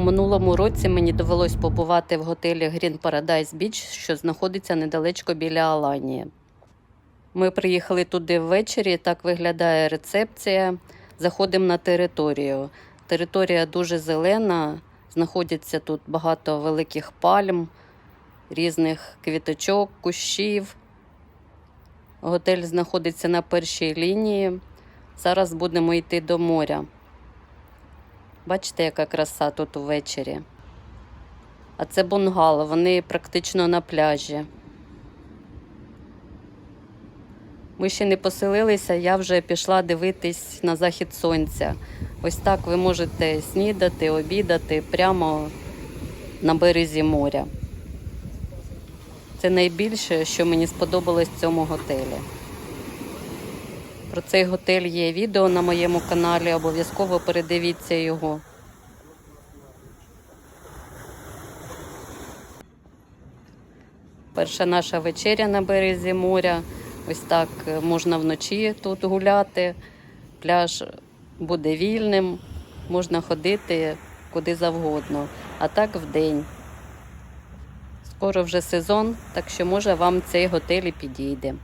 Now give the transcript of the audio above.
Минулому році мені довелось побувати в готелі Green Paradise Beach, що знаходиться недалечко біля Аланії. Ми приїхали туди ввечері, так виглядає рецепція. Заходимо на територію. Територія дуже зелена, знаходиться тут багато великих пальм, різних квіточок, кущів. Готель знаходиться на першій лінії. Зараз будемо йти до моря. Бачите, яка краса тут увечері. А це бунгало, вони практично на пляжі. Ми ще не поселилися, я вже пішла дивитись на захід сонця. Ось так ви можете снідати, обідати прямо на березі моря. Це найбільше, що мені сподобалось в цьому готелі. Про цей готель є відео на моєму каналі, обов'язково передивіться його. Перша наша вечеря на березі моря. Ось так е, можна вночі тут гуляти. Пляж буде вільним, можна ходити куди завгодно, а так вдень. Скоро вже сезон, так що може вам цей готель і підійде.